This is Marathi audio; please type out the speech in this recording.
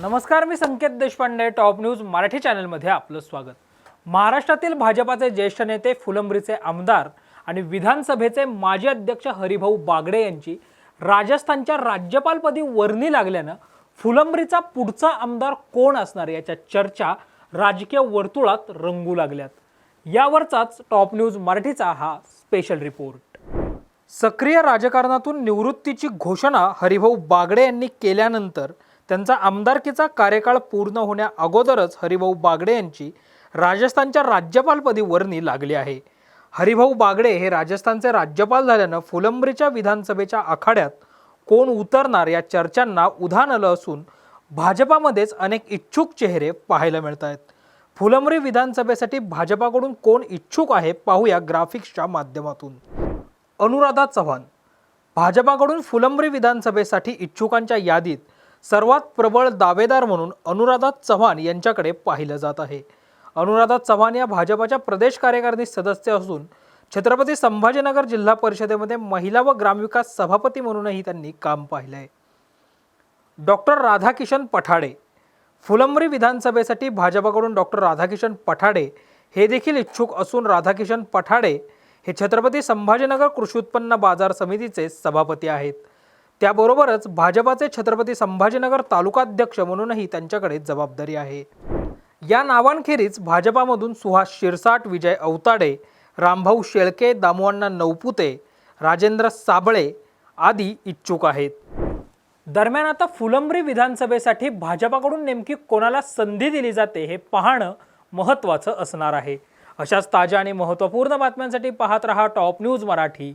नमस्कार मी संकेत देशपांडे टॉप न्यूज मराठी चॅनलमध्ये आपलं स्वागत. महाराष्ट्रातील भाजपाचे ज्येष्ठ नेते फुलंब्रीचे आमदार आणि विधानसभेचे माजी अध्यक्ष हरिभाऊ बागडे यांची राजस्थानच्या राज्यपालपदी वर्णी लागल्यानं फुलंब्रीचा पुढचा आमदार कोण असणार याच्या चर्चा राजकीय वर्तुळात रंगू लागल्यात. यावरचाच टॉप न्यूज मराठीचा हा स्पेशल रिपोर्ट. सक्रिय राजकारणातून निवृत्तीची घोषणा हरिभाऊ बागडे यांनी केल्यानंतर त्यांचा आमदारकीचा कार्यकाळ पूर्ण होण्या अगोदरच हरिभाऊ बागडे यांची राजस्थानच्या राज्यपालपदी वर्णी लागली आहे. हरिभाऊ बागडे हे राजस्थानचे राज्यपाल झाल्यानं फुलंब्रीच्या विधानसभेच्या आखाड्यात कोण उतरणार या चर्चांना उधाण आलं असून भाजपामध्येच अनेक इच्छुक चेहरे पाहायला मिळत आहेत फुलंब्री विधानसभेसाठी भाजपाकडून कोण इच्छुक आहे पाहूया ग्राफिक्सच्या माध्यमातून. अनुराधा चव्हाण भाजपाकडून फुलंब्री विधानसभेसाठी इच्छुकांच्या यादीत सर्वात प्रबळ दावेदार म्हणून अनुराधा चव्हाण यांच्याकडे पाहिलं जात आहे. अनुराधा चव्हाण या भाजपाच्या प्रदेश कार्यकारिणी सदस्य असून छत्रपती संभाजीनगर जिल्हा परिषदेमध्ये महिला व ग्रामविकास सभापती म्हणूनही त्यांनी काम पाहिलं आहे डॉक्टर राधाकिशन पठाडे फुलंब्री विधानसभेसाठी भाजपाकडून डॉक्टर राधाकिशन पठाडे हे देखील इच्छुक असून राधाकिशन पठाडे हे छत्रपती संभाजीनगर कृषी उत्पन्न बाजार समितीचे सभापती आहेत. त्याबरोबरच भाजपाचे छत्रपती संभाजीनगर तालुकाध्यक्ष म्हणूनही त्यांच्याकडे जबाबदारी आहे. या नावांखेरीज भाजपामधून सुहास शिरसाट विजय अवताडे रामभाऊ शेळके दामुअण्णा नवपुते राजेंद्र साबळे आदी इच्छुक आहेत. दरम्यान आता फुलंब्री विधानसभेसाठी भाजपाकडून नेमकी कोणाला संधी दिली जाते हे पाहणं महत्त्वाचं असणार आहे. अशाच ताज्या आणि महत्त्वपूर्ण बातम्यांसाठी पाहत रहा टॉप न्यूज मराठी.